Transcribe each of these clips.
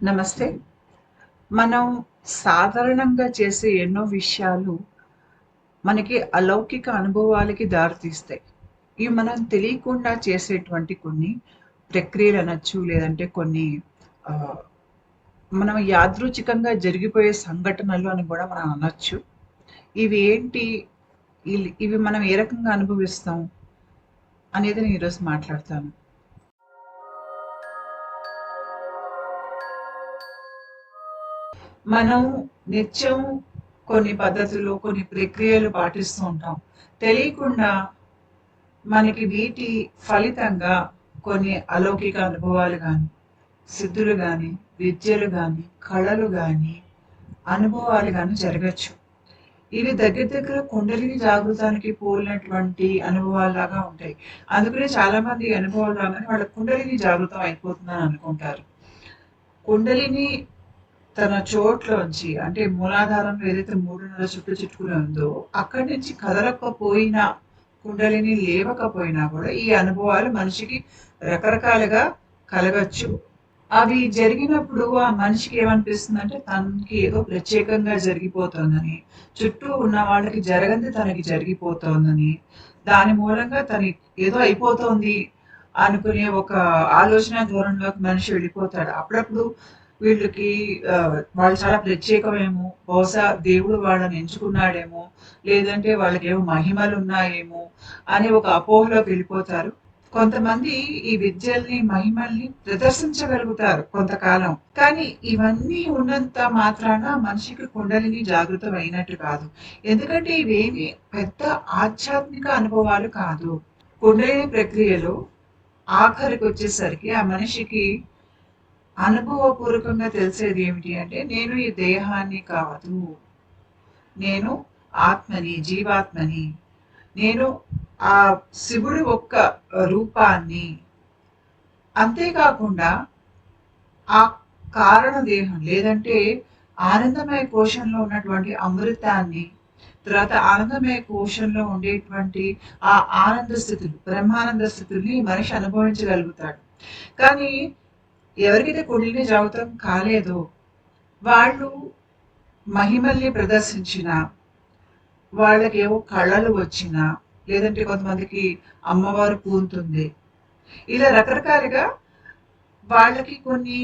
నమస్తే. మనం సాధారణంగా చేసే ఎన్నో విషయాలు మనకి అలౌకిక అనుభవాలకి దారితీస్తాయి. ఇవి మనం తెలియకుండా చేసేటువంటి కొన్ని ప్రక్రియలు అనొచ్చు లేదంటే కొన్ని మనం యాదృచ్ఛికంగా జరిగిపోయే సంఘటనలు అని కూడా మనం అనొచ్చు. ఇవి ఏంటి? ఇవి మనం ఏ రకంగా అనుభవిస్తాం? అనేది నేను ఈరోజు మాట్లాడతాను. మనం నిత్యం కొన్ని పద్ధతులు, కొన్ని ప్రక్రియలు పాటిస్తూ ఉంటాం. తెలియకుండా మనకి వీటి ఫలితంగా కొన్ని అలౌకిక అనుభవాలు కానీ సిద్ధులు కానీ విద్యలు కానీ కళలు కానీ అనుభవాలు కానీ జరగచ్చు ఇవి దగ్గర దగ్గర కుండలిని జాగృతానికి పోలినటువంటి అనుభవాల్లాగా ఉంటాయి. అందుకనే చాలామంది ఈ అనుభవాలు రాగానే వాళ్ళ కుండలిని జాగృతం అయిపోతుందని అనుకుంటారు. కుండలిని తన చోట్లోంచి అంటే మూలాధారంలో ఏదైతే మూడున్నర చుట్టూ చుట్టుకుని ఉందో, అక్కడి నుంచి కదలకపోయినా, కుండలిని లేవకపోయినా కూడా ఈ అనుభవాలు మనిషికి రకరకాలుగా కలగొచ్చు. అవి జరిగినప్పుడు ఆ మనిషికి ఏమనిపిస్తుంది అంటే తనకి ఏదో ప్రత్యేకంగా జరిగిపోతోందని, చుట్టూ ఉన్న వాళ్ళకి జరగంది తనకి జరిగిపోతోందని, దాని మూలంగా తనకి ఏదో అయిపోతోంది అనుకునే ఒక ఆలోచన ధోరణిలోకి మనిషి వెళ్ళిపోతాడు. అప్పుడప్పుడు వీళ్ళకి వాళ్ళు చాలా ప్రత్యేకమేమో, బహుశా దేవుడు వాళ్ళని ఎంచుకున్నాడేమో, లేదంటే వాళ్ళకేమో మహిమలు ఉన్నాయేమో అని ఒక అపోహలోకి వెళ్ళిపోతారు. కొంతమంది ఈ విద్యల్ని, మహిమల్ని ప్రదర్శించగలుగుతారు కొంతకాలం. కానీ ఇవన్నీ ఉన్నంత మాత్రాన మనిషికి కుండలిని జాగృతం అయినట్టు కాదు. ఎందుకంటే ఇవేమి పెద్ద ఆధ్యాత్మిక అనుభవాలు కాదు. కుండలిని ప్రక్రియలో ఆఖరికి వచ్చేసరికి ఆ మనిషికి అనుభవపూర్వకంగా తెలిసేది ఏమిటి అంటే, నేను ఈ దేహాన్ని కాదు. నేను ఆత్మని, జీవాత్మని. నేను ఆ శివుడు ఒక్క రూపాన్ని. అంతేకాకుండా ఆ కారణ దేహం లేదంటే ఆనందమయ కోశంలో ఉన్నటువంటి అమృతాన్ని, తర్వాత ఆనందమయ కోశంలో ఉండేటువంటి ఆ ఆనంద స్థితులు, బ్రహ్మానంద స్థితుల్ని మనిషి అనుభవించగలుగుతాడు. కానీ ఎవరికైతే కుండలిని జాగృతం కాలేదో, వాళ్ళు మహిమల్ని ప్రదర్శించినా, వాళ్ళకేవో కళలు వచ్చినా, లేదంటే కొంతమందికి అమ్మవారు పూనుతుంది. ఇలా రకరకాలుగా వాళ్ళకి కొన్ని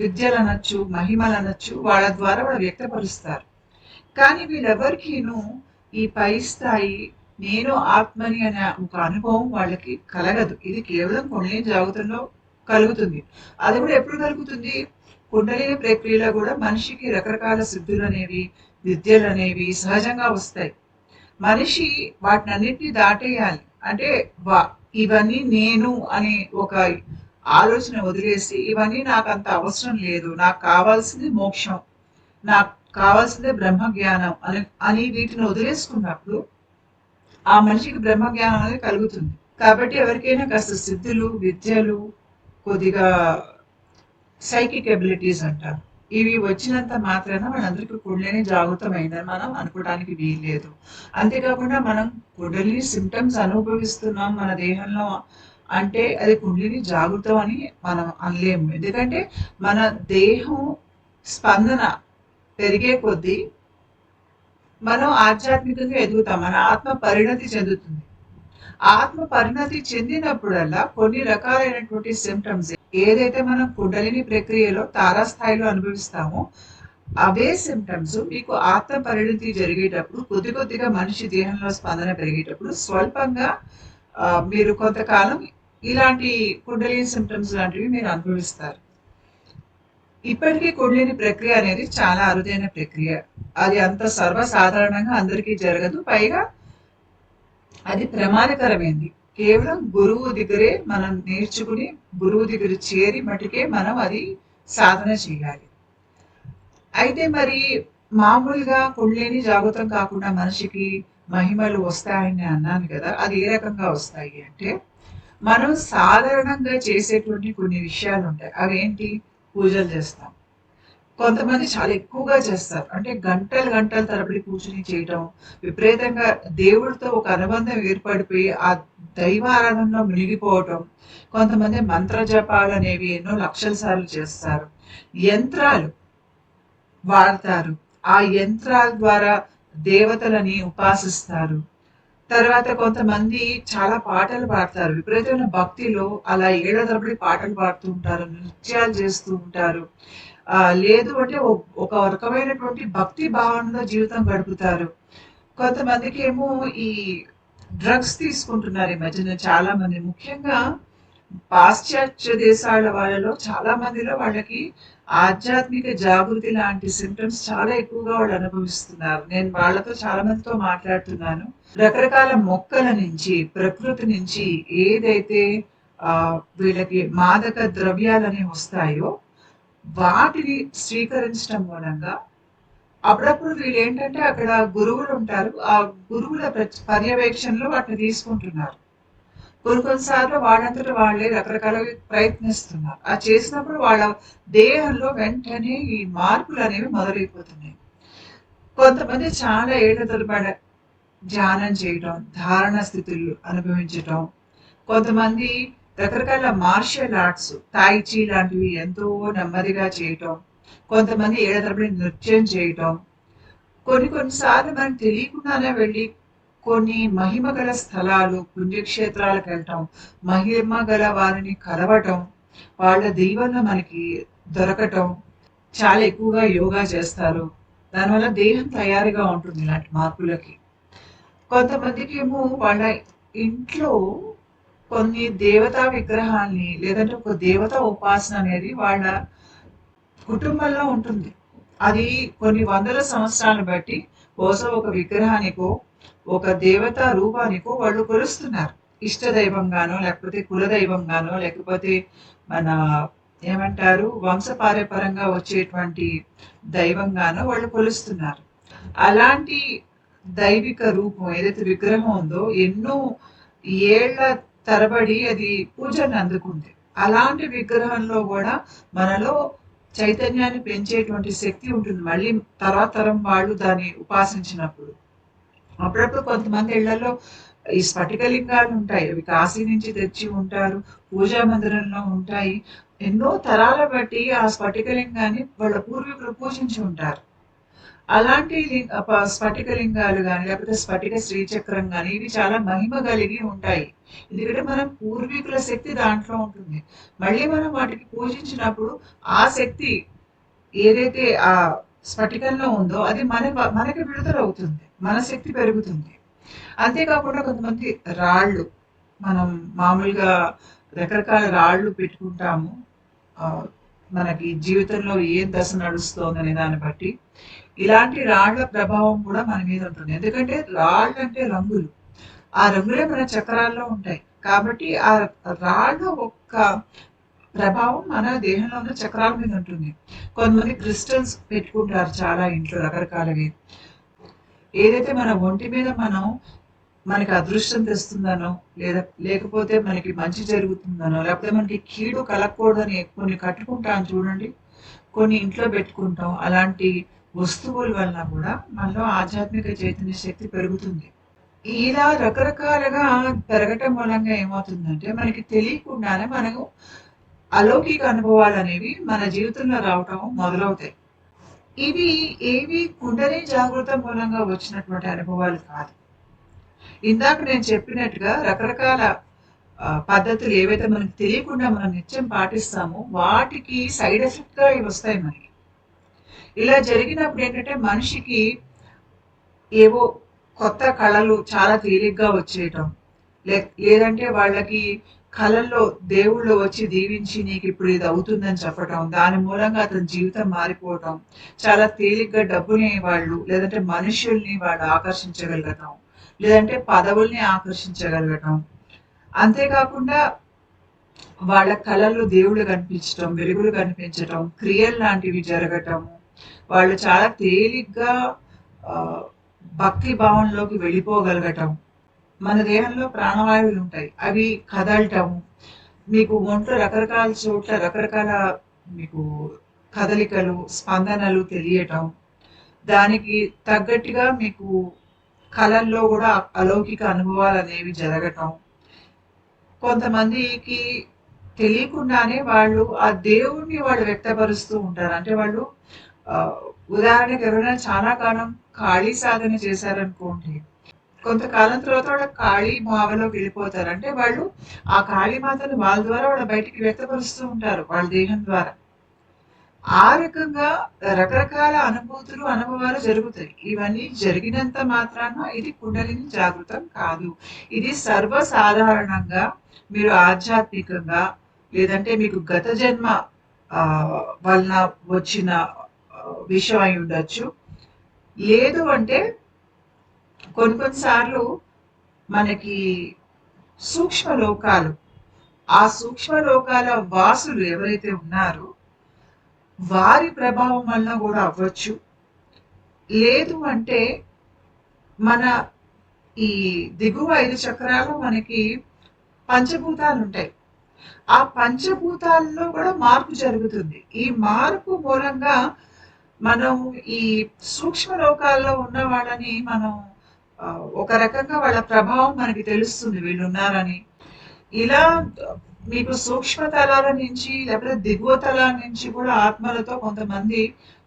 విద్యలు అనొచ్చు మహిమలు అనొచ్చు వాళ్ళ ద్వారా వాళ్ళు వ్యక్తపరుస్తారు. కానీ వీళ్ళెవరికీను ఈ పై స్థాయి నేను ఆత్మని అనే ఒక అనుభవం వాళ్ళకి కలగదు. ఇది కేవలం కొన్ని జాగ్రత్తలో కలుగుతుంది. అది కూడా ఎప్పుడు కలుగుతుంది? కుండలిని ప్రక్రియలో కూడా మనిషికి రకరకాల సిద్ధులు అనేవి విద్యలు అనేవి సహజంగా వస్తాయి. మనిషి వాటిని అన్నింటినీ దాటేయాలి. అంటే వా ఇవన్నీ నేను అనే ఒక ఆలోచన వదిలేసి, ఇవన్నీ నాకు అంత అవసరం లేదు. నాకు కావాల్సింది మోక్షం. నాకు కావాల్సిందే బ్రహ్మ జ్ఞానం అని అని వీటిని వదిలేసుకున్నప్పుడు, ఆ మనిషికి బ్రహ్మ జ్ఞానం అనేది కలుగుతుంది. కాబట్టి ఎవరికైనా కాస్త సిద్ధులు, విద్యలు, కొద్దిగా సైకిక్ ఎబిలిటీస్ అంటారు. ఇవి వచ్చినంత మాత్రాన మనందరికీ కుండలిని జాగృతమైందని మనం అనుకోవడానికి వీల్లేదు. అంతేకాకుండా మనం కుండలిని సిమ్టమ్స్ అనుభవిస్తున్నాం మన దేహంలో అంటే అది కుండలిని జాగృతం అని మనం అనలేము. ఎందుకంటే మన దేహం స్పందన పెరిగే కొద్దీ మనం ఆధ్యాత్మికంగా ఎదుగుతాం. మన ఆత్మ పరిణతి చెందుతుంది. ఆత్మ పరిణతి చెందినప్పుడల్లా కొన్ని రకాలైనటువంటి సిమ్టమ్స్ ఏదైతే మనం కుండలిని ప్రక్రియలో తారాస్థాయిలో అనుభవిస్తామో, అవే సిమ్టమ్స్ మీకు ఆత్మ పరిణతి జరిగేటప్పుడు కొద్ది కొద్దిగా మనిషి దేహంలో స్పందన పెరిగేటప్పుడు స్వల్పంగా మీరు కొంతకాలం ఇలాంటి కుండలిని సిమ్టమ్స్ లాంటివి మీరు అనుభవిస్తారు. ఇప్పటికీ కుండలిని ప్రక్రియ అనేది చాలా అరుదైన ప్రక్రియ. అది అంత సర్వసాధారణంగా అందరికీ జరగదు. పైగా అది ప్రమాదకరమైంది. కేవలం గురువు దగ్గరే మనం నేర్చుకుని, గురువు దగ్గర చేరి మటుకే మనం అది సాధన చేయాలి. అయితే మరి మామూలుగా కుండలిని జాగృతం కాకుండా మనిషికి మహిమలు వస్తాయని అన్నాను కదా! అది ఏ రకంగా వస్తాయి అంటే, మనం సాధారణంగా చేసేటువంటి కొన్ని విషయాలు ఉంటాయి అవేంటి? పూజలు చేస్తాం. కొంతమంది చాలా ఎక్కువగా చేస్తారు. అంటే గంటలు గంటల తరబడి కూర్చుని చేయటం, విపరీతంగా దేవుడితో ఒక అనుబంధం ఏర్పడిపోయి, ఆ దైవారాధనలో మునిగిపోవటం. కొంతమంది మంత్ర జపాలు అనేవి ఎన్నో లక్షల సార్లు చేస్తారు. యంత్రాలు వాడతారు. ఆ యంత్రాల ద్వారా దేవతలని ఉపాసిస్తారు. తర్వాత కొంతమంది చాలా పాటలు పాడతారు. విపరీతమైన భక్తిలో అలా ఏళ్ళ తరబడి పాటలు పాడుతూ ఉంటారు. నృత్యాలు చేస్తూ ఉంటారు. లేదు అంటే ఒక రకమైనటువంటి భక్తి భావనలో జీవితం గడుపుతారు. కొంతమందికి ఏమో ఈ డ్రగ్స్ తీసుకుంటున్నారు ఈ మధ్యన చాలా మంది. ముఖ్యంగా పాశ్చాత్య దేశాల వాళ్ళలో చాలా మందిలో వాళ్ళకి ఆధ్యాత్మిక జాగృతి లాంటి సిమ్టమ్స్ చాలా ఎక్కువగా వాళ్ళు అనుభవిస్తున్నారు. నేను వాళ్ళతో చాలా మందితో మాట్లాడుతున్నాను. రకరకాల మొక్కల నుంచి, ప్రకృతి నుంచి ఏదైతే వీళ్ళకి మాదక ద్రవ్యాలని వస్తాయో, వాటిని స్వీకరించడం మూలంగా అప్పుడప్పుడు వీళ్ళు ఏంటంటే అక్కడ గురువులు ఉంటారు ఆ గురువుల పర్యవేక్షణలో వాటిని తీసుకుంటున్నారు. కొన్ని కొన్నిసార్లు వాళ్ళంతట వాళ్ళే రకరకాలుగా ప్రయత్నిస్తున్నారు. అది చేసినప్పుడు వాళ్ళ దేహంలో వెంటనే ఈ మార్పులు అనేవి మొదలైపోతున్నాయి. కొంతమంది చాలా ఏళ్ళ తరబడి ధ్యానం చేయటం, ధారణ స్థితులు అనుభవించటం. కొంతమంది రకరకాల మార్షల్ ఆర్ట్స్, తాయిచీ లాంటివి ఎంతో నెమ్మదిగా చేయటం. కొంతమంది ఏళ్ళ నృత్యం చేయటం. కొన్ని కొన్నిసార్లు మనం తెలియకుండానే వెళ్ళి కొన్ని మహిమ గల స్థలాలు, పుణ్యక్షేత్రాలకెళ్ళటం, మహిమ గల వారిని కలవటం, వాళ్ళ దీవెన మనకి దొరకటం. చాలా ఎక్కువగా యోగా చేస్తారు. దానివల్ల దేహం తయారుగా ఉంటుంది ఇలాంటి మార్పులకి. కొంతమందికి ఏమో వాళ్ళ ఇంట్లో కొన్ని దేవతా విగ్రహాల్ని లేదంటే ఒక దేవత ఉపాసన అనేది వాళ్ళ కుటుంబంలో ఉంటుంది. అది కొన్ని వందల సంవత్సరాలను బట్టి బహుశా ఒక విగ్రహానికో, ఒక దేవతా రూపానికో వాళ్ళు కొలుస్తున్నారు. ఇష్ట దైవంగానో, లేకపోతే కులదైవంగానో, లేకపోతే మన ఏమంటారు వంశపారంపరంగా వచ్చేటువంటి దైవంగానో వాళ్ళు కొలుస్తున్నారు. అలాంటి దైవిక రూపం ఏదైతే విగ్రహం ఉందో ఎన్నో ఏళ్ళ తరబడి అది పూజను అందుకుంది. అలాంటి విగ్రహంలో కూడా మనలో చైతన్యాన్ని పెంచేటువంటి శక్తి ఉంటుంది. మళ్ళీ తర్వాత తరం వాళ్ళు దాన్ని ఉపాసించినప్పుడు. అప్పుడప్పుడు కొంతమంది ఇళ్ళలో ఈ స్ఫటికలింగాలు ఉంటాయి అవి కాశీ నుంచి తెచ్చి ఉంటారు. పూజా మందిరంలో ఉంటాయి. ఎన్నో తరాల బట్టి ఆ స్ఫటికలింగాన్ని వాళ్ళ పూర్వీకులు పూజించి ఉంటారు. అలాంటి లింగ ప స్ఫటికలింగాలు కానీ లేకపోతే స్ఫటిక శ్రీచక్రం కానీ ఇవి చాలా మహిమ కలిగి ఉంటాయి. ఎందుకంటే మనం పూర్వీకుల శక్తి దాంట్లో ఉంటుంది. మళ్ళీ మనం వాటికి పూజించినప్పుడు ఆ శక్తి ఏదైతే ఆ స్ఫటికంలో ఉందో అది మన మనకి విడుదలవుతుంది. మన శక్తి పెరుగుతుంది. అంతేకాకుండా కొంతమంది రాళ్ళు మనం మామూలుగా రకరకాల రాళ్ళు పెట్టుకుంటాము. మనకి జీవితంలో ఏ దశ నడుస్తోందనే దాన్ని బట్టి. ఇలాంటి రాళ్ళ ప్రభావం కూడా మన మీద ఉంటుంది. ఎందుకంటే రాళ్ళంటే రంగులు. ఆ రంగులే మన చక్రాల్లో ఉంటాయి. కాబట్టి ఆ రాళ్ళ ఒక్క ప్రభావం మన దేహంలో ఉన్న చక్రాల మీద ఉంటుంది. కొంతమంది క్రిస్టల్స్ పెట్టుకుంటారు చాలా ఇంట్లో రకరకాలవి. ఏదైతే మన ఒంటి మీద మనం మనకి అదృష్టం తెస్తుందనో, లేదా లేకపోతే మనకి మంచి జరుగుతుందనో, లేకపోతే మనకి కీడు కలగకూడదని కొన్ని కట్టుకుంటాం చూడండి. కొన్ని ఇంట్లో పెట్టుకుంటాం. అలాంటి వస్తువుల వలన కూడా మనలో ఆధ్యాత్మిక చైతన్య శక్తి పెరుగుతుంది. ఇలా రకరకాలుగా పెరగటం మూలంగా ఏమవుతుందంటే మనకి తెలియకుండానే మనము అలౌకిక అనుభవాలు అనేవి మన జీవితంలో రావటం మొదలవుతాయి. ఇవి ఏవి కుండలి జాగృత మూలంగా వచ్చినటువంటి అనుభవాలు కాదు. ఇందాక నేను చెప్పినట్టుగా రకరకాల పద్ధతులు ఏవైతే మనకు తెలియకుండా మనం నిత్యం పాటిస్తామో వాటికి సైడ్ ఎఫెక్ట్‌గా వస్తాయి మనకి. ఇలా జరిగినప్పుడు ఏంటంటే మనిషికి ఏవో కొత్త కళలు చాలా తేలిగ్గా వచ్చేయటం. లే లేదంటే వాళ్ళకి కళల్లో దేవుళ్ళు వచ్చి దీవించి నీకు ఇప్పుడు ఇది అవుతుందని చెప్పటం. దాని మూలంగా అతని జీవితం మారిపోవటం. చాలా తేలిగ్గా డబ్బుని వాళ్ళు లేదంటే మనుషుల్ని వాళ్ళు ఆకర్షించగలగటం. లేదంటే పదవుల్ని ఆకర్షించగలగటం. అంతేకాకుండా వాళ్ళ కళల్లో దేవుళ్ళు కనిపించటం, వెలుగులు కనిపించటం, క్రియలు లాంటివి జరగటము. వాళ్ళు చాలా తేలిగ్గా భక్తి భావంలోకి వెళ్ళిపోగలగటం. మన దేహంలో ప్రాణవాయువులు ఉంటాయి అవి కదలటం. మీకు ఒంట్లో రకరకాల చోట్ల రకరకాల మీకు కదలికలు స్పందనలు తెలియటం దానికి తగ్గట్టుగా మీకు కళల్లో కూడా అలౌకిక అనుభవాలు అనేవి జరగటం. కొంతమందికి తెలియకుండానే వాళ్ళు ఆ దేవుణ్ణి వాళ్ళు వ్యక్తపరుస్తూ ఉంటారు. అంటే వాళ్ళు ఉదాహరణకు ఎవరైనా చాలా కాలం ఖాళీ సాధన చేశారనుకోండి కొంతకాలం తర్వాత వాళ్ళ ఖాళీ భావలోకి వెళ్ళిపోతారు. అంటే వాళ్ళు ఆ ఖాళీ మాతను వాళ్ళ ద్వారా వాళ్ళ బయటికి వ్యక్తపరుస్తూ ఉంటారు వాళ్ళ దేహం ద్వారా. ఆ రకంగా రకరకాల అనుభూతులు అనుభవాలు జరుగుతాయి. ఇవన్నీ జరిగినంత మాత్రాన ఇది కుండలిని జాగృతం కాదు. ఇది సర్వసాధారణంగా మీరు ఆధ్యాత్మికంగా లేదంటే మీకు గత జన్మ వలన వచ్చిన విషయం అయి ఉండొచ్చు. లేదు అంటే కొన్ని కొన్నిసార్లు మనకి సూక్ష్మ లోకాలు ఆ సూక్ష్మ లోకాల వాసులు ఎవరైతే ఉన్నారో వారి ప్రభావం వలన కూడా అవ్వచ్చు. లేదు అంటే మన ఈ దిగువ ఐదు చక్రాలు మనకి పంచభూతాలు ఉంటాయి. ఆ పంచభూతాల్లో కూడా మార్పు జరుగుతుంది. ఈ మార్పు మూలంగా మనం ఈ సూక్ష్మ లోకాల్లో ఉన్న వాళ్ళని మనం ఒక రకంగా వాళ్ళ ప్రభావం మనకి తెలుస్తుంది. వీళ్ళు ఉన్నారని ఇలా మీకు సూక్ష్మ తలాల నుంచి లేకపోతే దిగువ తలాల నుంచి కూడా ఆత్మలతో కొంతమంది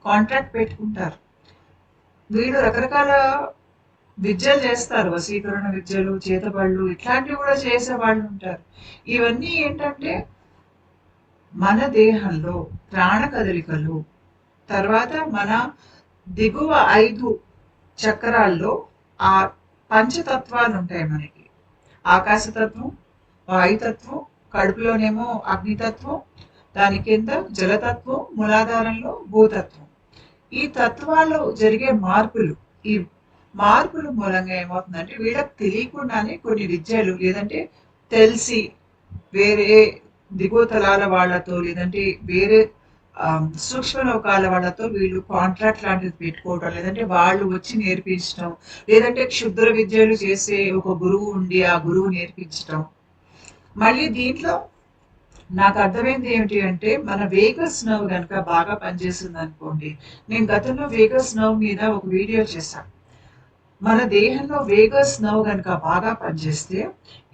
కాంట్రాక్ట్ పెట్టుకుంటారు. వీళ్ళు రకరకాల విద్యలు చేస్తారు. వసీకరణ విద్యలు చేతబళ్ళు ఇట్లాంటివి కూడా చేసే వాళ్ళు ఉంటారు. ఇవన్నీ ఏంటంటే మన దేహంలో ప్రాణ కదలికలు తర్వాత మన దిగువ ఐదు చక్రాల్లో ఆ పంచతత్వాలు ఉంటాయి మనకి. ఆకాశతత్వం వాయుతత్వం కడుపులోనేమో అగ్నితత్వం దాని కింద జలతత్వం మూలాధారంలో భూతత్వం. ఈ తత్వాల్లో జరిగే మార్పులు ఈ మార్పుల మూలంగా ఏమవుతుందంటే వీళ్ళకి తెలియకుండానే కొన్ని విద్యలు లేదంటే తెలిసి వేరే దిగువ తలాల వాళ్ళతో లేదంటే వేరే సూక్ష్మలోకాల సూక్ష్మ లోకాల వాళ్ళతో వీళ్ళు కాంట్రాక్ట్ లాంటిది పెట్టుకోవడం లేదంటే వాళ్ళు వచ్చి నేర్పించడం లేదంటే క్షుద్ర విద్యలు చేసే ఒక గురువు ఉండి ఆ గురువు నేర్పించడం మళ్ళీ దీంట్లో నాకు అర్థమైంది ఏమిటి అంటే మన వేగస్ నర్వ్ కనుక బాగా పనిచేస్తుంది అనుకోండి నేను గతంలో వేగస్ నర్వ్ మీద ఒక వీడియో చేశాను మన దేహంలో వేగస్ నర్వ్ కనుక బాగా పనిచేస్తే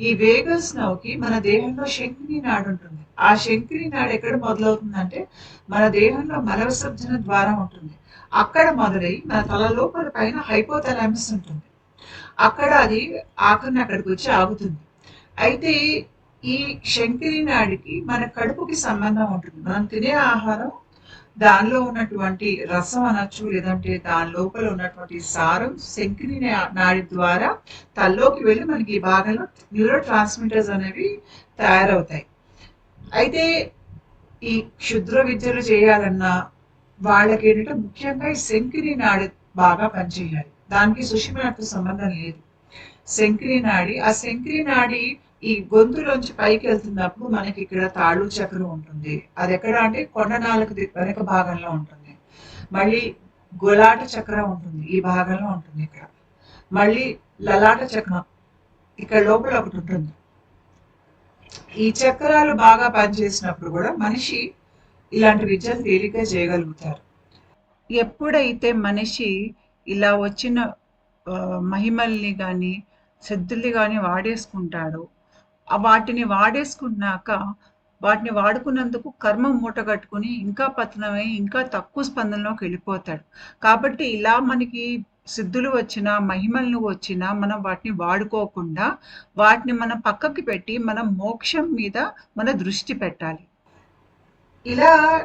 ఈ వేగస్ నర్వ్ మన దేహంలో శంకిని నాడు ఉంటుంది. ఆ శంకిని నాడు ఎక్కడ మొదలవుతుందంటే మన దేహంలో మల విసర్జన ద్వారం ఉంటుంది. అక్కడ మొదలై మన తల లోపల పైన హైపోథలామస్ ఉంటుంది. అక్కడ అది ఆఖరిని అక్కడికి వచ్చి ఆగుతుంది. అయితే ఈ శంకిరి నాడికి మన కడుపుకి సంబంధం ఉంటుంది. మనం తినే ఆహారం దానిలో ఉన్నటువంటి రసం అనొచ్చు లేదంటే దాని లోపల ఉన్నటువంటి సారం శంకిని నాడి ద్వారా తల్లోకి వెళ్ళి మనకి ఈ భాగంలో న్యూరో ట్రాన్స్మిటర్స్ అనేవి తయారవుతాయి. అయితే ఈ క్షుద్ర విద్యలు చేయాలన్నా వాళ్ళకి ఏంటంటే ముఖ్యంగా ఈ శంకిని నాడి బాగా పనిచేయాలి. దానికి సుషిమనకు సంబంధం లేదు. శంకిని నాడి ఆ శంకిని నాడి ఈ గొంతులోంచి పైకి వెళ్తున్నప్పుడు మనకి ఇక్కడ తాళు చక్రం ఉంటుంది. అది ఎక్కడ అంటే కొండనాలకు వెనక భాగంలో ఉంటుంది. మళ్ళీ గొలాట చక్రం ఉంటుంది. ఈ భాగంలో ఉంటుంది ఇక్కడ. మళ్ళీ లలాట చక్రం ఇక్కడ లోపల ఒకటి ఉంటుంది. ఈ చక్రాలు బాగా పనిచేసినప్పుడు కూడా మనిషి ఇలాంటి విద్యలు తేలిగ్గా చేయగలుగుతారు. ఎప్పుడైతే మనిషి ఇలా వచ్చిన మహిమల్ని కానీ సిద్ధుల్ని కానీ వాడేసుకుంటాడో వాటిని వాడేసుకున్నాక వాటిని వాడుకున్నందుకు కర్మ మూటగట్టుకుని ఇంకా పతనమై ఇంకా తక్కువ స్పందనలోకి వెళ్ళిపోతాడు. కాబట్టి ఇలా మనకి సిద్ధులు వచ్చినా మహిమలు వచ్చినా మనం వాటిని వాడుకోకుండా వాటిని మనం పక్కకి పెట్టి మనం మోక్షం మీద మన దృష్టి పెట్టాలి. ఇలా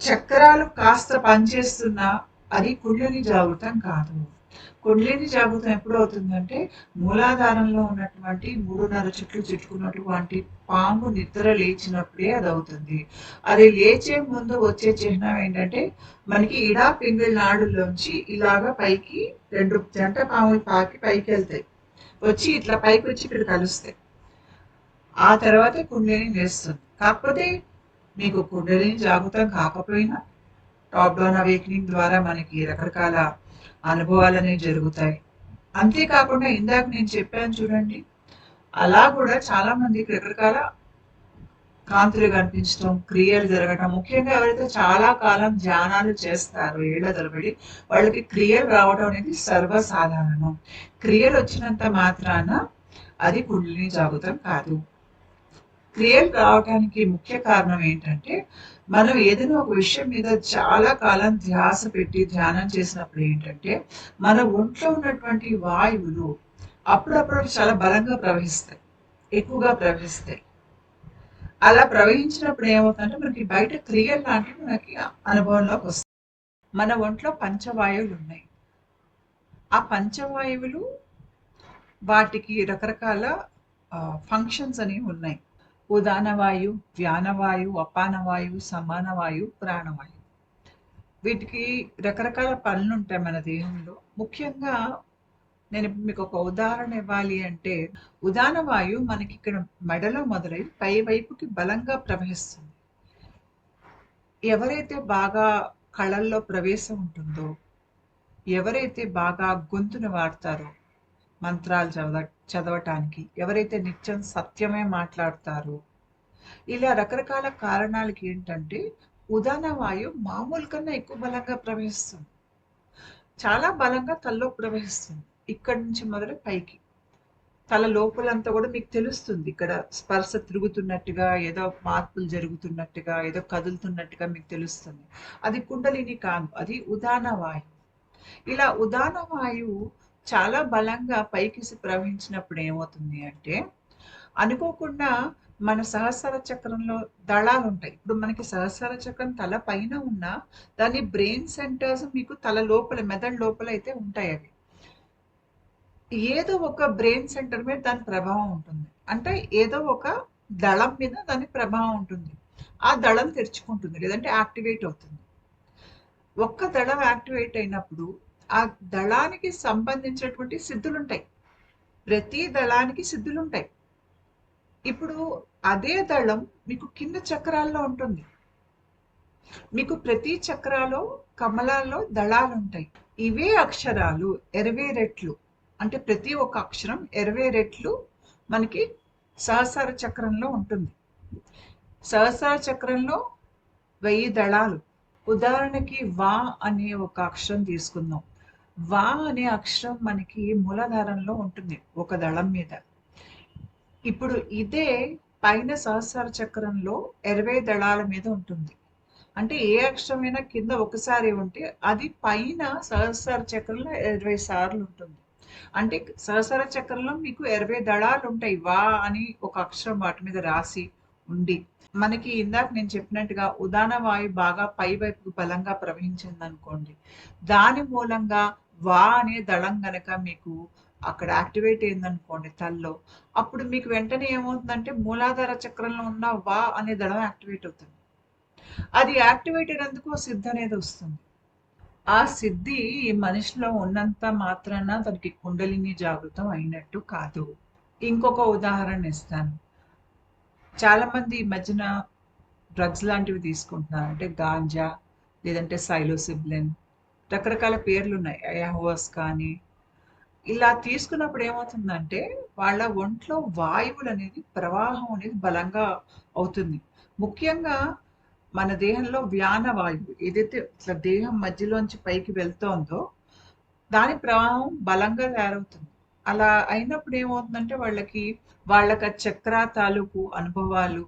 చక్రాలు కాస్త పనిచేస్తున్నా అది కుళ్ళుని జాగృతం కాదు. కుండలిని జాగృతం ఎప్పుడు అవుతుందంటే మూలాధారంలో ఉన్నటువంటి మూడున్నర చుట్లు చుట్టుకున్నటువంటి పాము నిద్ర లేచినప్పుడే అది అవుతుంది అది లేచే ముందు వచ్చే చిహ్నం ఏంటంటే మనకి ఇడా పింగిల్ నాడులోంచి ఇలాగా పైకి రెండు జంట పాములు పాకి పైకి వెళ్తాయి వచ్చి ఇట్లా పైకి వచ్చి ఇక్కడ కలుస్తాయి. ఆ తర్వాత కుండలిని లేస్తుంది కాకపోతే మీకు కుండలిని జాగృతం కాకపోయినా టాప్ డౌన్ అవేకనింగ్ ద్వారా మనకి రకరకాల అనుభవాలనేవి జరుగుతాయి. అంతేకాకుండా ఇందాక నేను చెప్పాను చూడండి అలా కూడా చాలా మందికి రకరకాల కాంతులు కనిపించడం క్రియలు జరగటం ముఖ్యంగా ఎవరైతే చాలా కాలం ధ్యానాలు చేస్తారో ఏళ్ళ తరబడి వాళ్ళకి క్రియలు రావడం అనేది సర్వసాధారణం. క్రియలు వచ్చినంత మాత్రాన అది కుండలిని జాగృతం కాదు. క్రియలు రావడానికి ముఖ్య కారణం ఏంటంటే మనం ఏదైనా ఒక విషయం మీద చాలా కాలం ధ్యాస పెట్టి ధ్యానం చేసినప్పుడు ఏంటంటే మన ఒంట్లో ఉన్నటువంటి వాయువులు అప్పుడప్పుడు చాలా బలంగా ప్రవహిస్తాయి ఎక్కువగా ప్రవహిస్తాయి. అలా ప్రవహించినప్పుడు ఏమవుతుందంటే మనకి బయట క్రియలు లాంటివి మనకి అనుభవంలోకి వస్తాయి. మన ఒంట్లో పంచవాయువులు ఉన్నాయి. ఆ పంచవాయువులు వాటికి రకరకాల ఫంక్షన్స్ అనేవి ఉన్నాయి. ఉదానవాయు వ్యానవాయు అపానవాయు సమానవాయు ప్రాణవాయు. వీటికి రకరకాల పనులు ఉంటాయి మన దేహంలో. ముఖ్యంగా నేను మీకు ఒక ఉదాహరణ ఇవ్వాలి అంటే ఉదాన వాయువు మనకి ఇక్కడ మెడలో మొదలై పై వైపుకి బలంగా ప్రవహిస్తుంది. ఎవరైతే బాగా కళల్లో ప్రవేశం ఉంటుందో ఎవరైతే బాగా గొంతును వాడతారో మంత్రాలు చదవ చదవటానికి. ఎవరైతే నిత్యం సత్యమే మాట్లాడతారో ఇలా రకరకాల కారణాలకి ఏంటంటే ఉదాన వాయువు మామూలు కన్నా ఎక్కువ బలంగా ప్రవహిస్తుంది. చాలా బలంగా తలలో ప్రవహిస్తుంది. ఇక్కడి నుంచి మొదలు పైకి. తల లోపలంతా కూడా మీకు తెలుస్తుంది. ఇక్కడ స్పర్శ తిరుగుతున్నట్టుగా ఏదో మార్పులు జరుగుతున్నట్టుగా ఏదో కదులుతున్నట్టుగా మీకు తెలుస్తుంది. అది కుండలిని కాదు అది ఉదాన వాయువు. ఇలా ఉదాన వాయువు చాలా బలంగా పైకి ప్రవహించినప్పుడు ఏమవుతుంది అంటే అనుకోకుండా మన సహస్ర చక్రంలో దళాలు ఉంటాయి ఇప్పుడు మనకి సహస్ర చక్రం తల పైన ఉన్న దాని బ్రెయిన్ సెంటర్స్ మీకు తల లోపల మెదడు లోపల అయితే ఉంటాయి అవి. ఏదో ఒక బ్రెయిన్ సెంటర్ మీద దాని ప్రభావం ఉంటుంది. అంటే ఏదో ఒక దళం మీద దాని ప్రభావం ఉంటుంది. ఆ దళం తెరుచుకుంటుంది లేదంటే యాక్టివేట్ అవుతుంది. ఒక్క దళం యాక్టివేట్ అయినప్పుడు ఆ దళానికి సంబంధించినటువంటి సిద్ధులుంటాయి. ప్రతి దళానికి సిద్ధులుంటాయి. ఇప్పుడు అదే దళం మీకు కింద చక్రాల్లో ఉంటుంది. మీకు ప్రతి చక్రాలో కమలాల్లో దళాలు ఉంటాయి ఇవే అక్షరాలు ఇరవై రెట్లు. అంటే ప్రతి ఒక్క అక్షరం ఇరవై రెట్లు మనకి సహస్ర చక్రంలో ఉంటుంది. సహస్ర చక్రంలో వెయ్యి దళాలు. ఉదాహరణకి వా అనే ఒక అక్షరం తీసుకుందాం. వా అనే అక్షరం మనకి మూలాధారంలో ఉంటుంది ఒక దళం మీద. ఇప్పుడు ఇదే పైన సహస్ర చక్రంలో ఇరవై దళాల మీద ఉంటుంది. అంటే ఏ అక్షరమైనా కింద ఒకసారి ఉంటే అది పైన సహస్ర చక్రంలో ఇరవై సార్లు ఉంటుంది. అంటే సహస్ర చక్రంలో మీకు ఇరవై దళాలు ఉంటాయి వా అని ఒక అక్షరం వాటి మీద రాసి ఉండి. మనకి ఇందాక నేను చెప్పినట్టుగా ఉదాన వాయు బాగా పై వైపుకు బలంగా ప్రవహించింది అనుకోండి దాని మూలంగా వా అనే దళం గనక మీకు అక్కడ యాక్టివేట్ అయిందనుకోండి తల్లో అప్పుడు మీకు వెంటనే ఏమవుతుందంటే మూలాధార చక్రంలో ఉన్న వా అనే దళం యాక్టివేట్ అవుతుంది. అది యాక్టివేట్ అయినందుకు సిద్ధి అనేది వస్తుంది. ఆ సిద్ధి ఈ మనిషిలో ఉన్నంత మాత్రాన తనకి కుండలిని జాగృతం అయినట్టు కాదు. ఇంకొక ఉదాహరణ ఇస్తాను. చాలా మంది ఈ మధ్యన డ్రగ్స్ లాంటివి తీసుకుంటున్నారు. అంటే గాంజా లేదంటే సైలోసిబ్లిన్ రకరకాల పేర్లు ఉన్నాయి అయాహోస్ కానీ ఇలా తీసుకున్నప్పుడు ఏమవుతుందంటే వాళ్ళ ఒంట్లో వాయువులు అనేది ప్రవాహం అనేది బలంగా అవుతుంది. ముఖ్యంగా మన దేహంలో వ్యాన వాయువు ఏదైతే ఇట్లా దేహం మధ్యలోంచి పైకి వెళ్తోందో దాని ప్రవాహం బలంగా తయారవుతుంది. అలా అయినప్పుడు ఏమవుతుందంటే వాళ్ళకి వాళ్ళకి ఆ చక్ర తాలూకు అనుభవాలు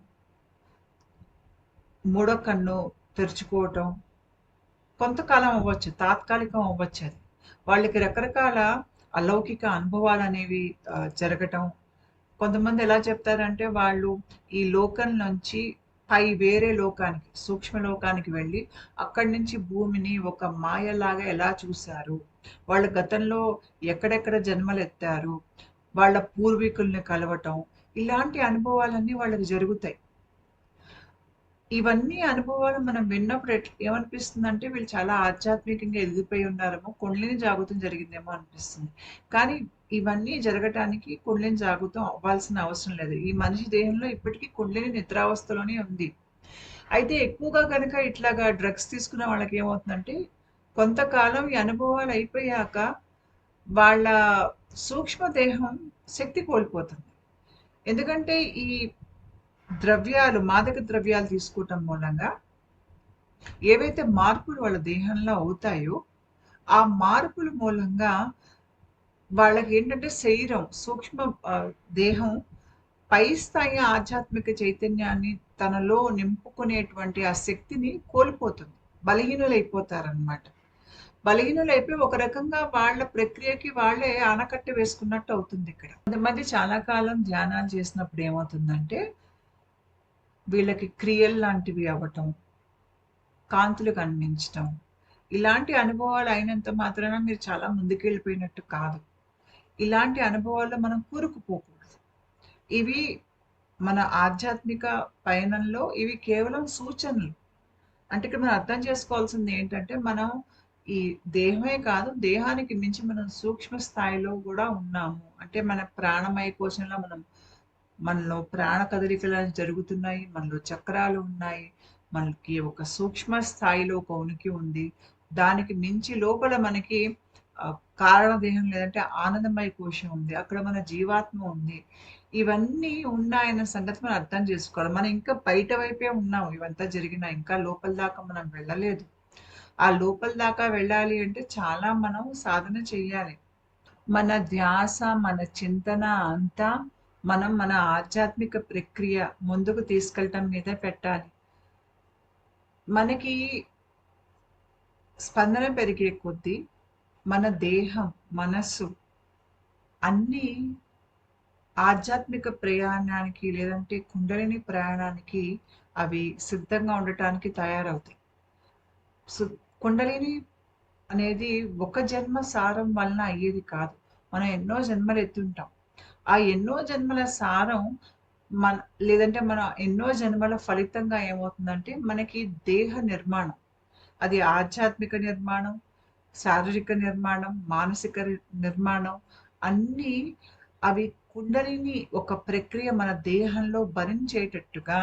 మూడో కన్ను తెరుచుకోవటం కొంతకాలం అవ్వచ్చు తాత్కాలికం అవ్వచ్చు అది. వాళ్ళకి రకరకాల అలౌకిక అనుభవాలు అనేవి జరగటం. కొంతమంది ఎలా చెప్తారంటే వాళ్ళు ఈ లోకం నుంచి పై వేరే లోకానికి సూక్ష్మ లోకానికి వెళ్ళి అక్కడి నుంచి భూమిని ఒక మాయలాగా ఎలా చూశారు? వాళ్ళ గతంలో ఎక్కడెక్కడ జన్మలు ఎత్తారు? వాళ్ళ పూర్వీకుల్ని కలవటం ఇలాంటి అనుభవాలన్నీ వాళ్ళకి జరుగుతాయి. ఇవన్నీ అనుభవాలు మనం విన్నప్పుడు ఏమనిపిస్తుంది అంటే వీళ్ళు చాలా ఆధ్యాత్మికంగా ఎదిగిపోయి ఉన్నారేమో కొండలిని జాగృతం జరిగిందేమో అనిపిస్తుంది. కానీ ఇవన్నీ జరగటానికి కుండలిని జాగృతం అవ్వాల్సిన అవసరం లేదు. ఈ మనిషి దేహంలో ఇప్పటికీ కుండలిని నిద్రావస్థలోనే ఉంది. అయితే ఎక్కువగా కనుక ఇట్లాగా డ్రగ్స్ తీసుకున్న వాళ్ళకి ఏమవుతుందంటే కొంతకాలం ఈ అనుభవాలు అయిపోయాక వాళ్ళ సూక్ష్మ దేహం శక్తి కోల్పోతుంది. ఎందుకంటే ఈ ద్రవ్యాలు మాదక ద్రవ్యాలు తీసుకోవటం మూలంగా ఏవైతే మార్పులు వాళ్ళ దేహంలో అవుతాయో ఆ మార్పుల మూలంగా వాళ్ళకి ఏంటంటే శరీరం సూక్ష్మ దేహం పై స్థాయి ఆధ్యాత్మిక చైతన్యాన్ని తనలో నింపుకునేటువంటి ఆ శక్తిని కోల్పోతుంది. బలహీనులైపోతారనమాట బలహీనులైపోయి ఒక రకంగా వాళ్ళ ప్రక్రియకి వాళ్ళే ఆనకట్ట వేసుకున్నట్టు అవుతుంది ఇక్కడ. కొంతమంది చాలా కాలం ధ్యానాలు చేసినప్పుడు ఏమవుతుందంటే వీళ్ళకి క్రియలు లాంటివి అవ్వటం కాంతులు కనిపించటం ఇలాంటి అనుభవాలు అయినంత మాత్రాన మీరు చాలా ముందుకెళ్ళిపోయినట్టు కాదు. ఇలాంటి అనుభవాల్లో మనం కూరుకుపోకూడదు. ఇవి మన ఆధ్యాత్మిక పయనంలో ఇవి కేవలం సూచనలు. అంటే ఇక్కడ మనం అర్థం చేసుకోవాల్సింది ఏంటంటే మనం ఈ దేహమే కాదు దేహానికి మించి మనం సూక్ష్మ స్థాయిలో కూడా ఉన్నాము. అంటే మన ప్రాణమయ కోశంలో మనం మనలో ప్రాణ కదలికలు జరుగుతున్నాయి మనలో చక్రాలు ఉన్నాయి మనకి ఒక సూక్ష్మ స్థాయిలో ఒక ఉనికి ఉంది. దానికి మించి లోపల మనకి కారణ కారణదేహం లేదంటే ఆనందమయ కోశం ఉంది అక్కడ మన జీవాత్మ ఉంది. ఇవన్నీ ఉన్నాయన్న సంగతి మనం అర్థం చేసుకోవాలి. మనం ఇంకా బయట వైపే ఉన్నాం ఇవంతా జరిగినా ఇంకా లోపల దాకా మనం వెళ్ళలేదు. ఆ లోపల దాకా వెళ్ళాలి అంటే చాలా మనం సాధన చేయాలి. మన ధ్యాస మన చింతన అంతా మనం మన ఆధ్యాత్మిక ప్రక్రియ ముందుకు తీసుకెళ్ళటం మీద పెట్టాలి. మనకి స్పందన పెరిగే కొద్దీ మన దేహం మనస్సు అన్నీ ఆధ్యాత్మిక ప్రయాణానికి లేదంటే కుండలిని ప్రయాణానికి అవి సిద్ధంగా ఉండటానికి తయారవుతాయి. సు- కుండలిని అనేది ఒక జన్మ సారం వలన అయ్యేది కాదు. మనం ఎన్నో జన్మలు ఎత్తుంటాం. ఆ ఎన్నో జన్మల సారం మన లేదంటే మన ఎన్నో జన్మల ఫలితంగా ఏమవుతుందంటే మనకి దేహ నిర్మాణం. అది ఆధ్యాత్మిక నిర్మాణం శారీరక నిర్మాణం మానసిక నిర్మాణం అన్నీ అవి కుండలిని ఒక ప్రక్రియ మన దేహంలో భరించేటట్టుగా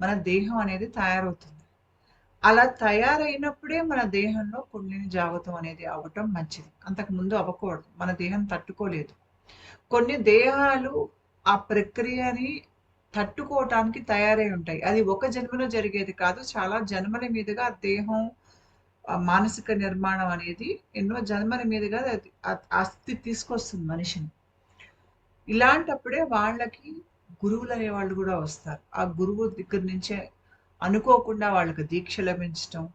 మన దేహం అనేది తయారవుతుంది. అలా తయారైనప్పుడే మన దేహంలో కుండలిని జాగతం అనేది అవ్వటం మంచిది. అంతకు ముందు అవ్వకూడదు. మన దేహం తట్టుకోలేదు. కొన్ని దేహాలు ఆ ప్రక్రియని తట్టుకోవటానికి తయారై ఉంటాయి. అది ఒక జన్మలో జరిగేది కాదు చాలా జన్మల మీదుగా దేహం మానసిక నిర్మాణం అనేది ఎన్నో జన్మల మీదుగా ఆ- ఆ స్థితి తీసుకొస్తుంది మనిషిని. ఇలాంటప్పుడే వాళ్ళకి గురువులు అనే వాళ్ళు కూడా వస్తారు. ఆ గురువు దగ్గర నుంచే అనుకోకుండా వాళ్ళకి దీక్ష లభించటం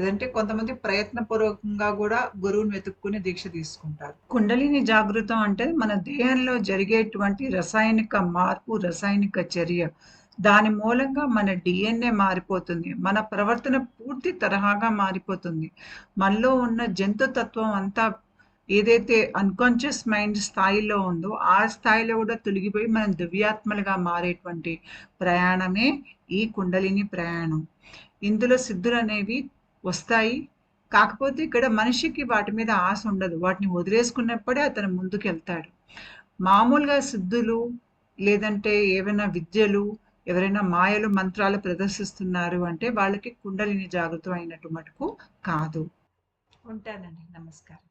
లేదంటే కొంతమంది ప్రయత్నపూర్వకంగా కూడా గురువుని వెతుక్కుని దీక్ష తీసుకుంటారు. కుండలిని జాగృతం అంటే మన దేహంలో జరిగేటువంటి రసాయనిక మార్పు రసాయనిక చర్య. దాని మూలంగా మన డిఎన్ఏ మారిపోతుంది. మన ప్రవర్తన పూర్తి తరహాగా మారిపోతుంది. మనలో ఉన్న జంతు తత్వం అంతా ఏదైతే అన్కాన్షియస్ మైండ్ స్థాయిలో ఉందో ఆ స్థాయిలో కూడా తొలగిపోయి మనం దివ్యాత్మలుగా మారేటువంటి ప్రయాణమే ఈ కుండలిని ప్రయాణం. ఇందులో సిద్ధులు అనేవి వస్తాయి. కాకపోతే ఇక్కడ మనిషికి వాటి మీద ఆశ ఉండదు. వాటిని వదిలేసుకున్నప్పుడే అతను ముందుకు వెళ్తాడు. మామూలుగా సిద్ధులు లేదంటే ఏవైనా విద్యలు ఎవరైనా మాయలు మంత్రాలు ప్రదర్శిస్తున్నారు అంటే వాళ్ళకి కుండలిని జాగృతం అయినట్టు మటుకు కాదు. ఉంటానండి. నమస్కారం.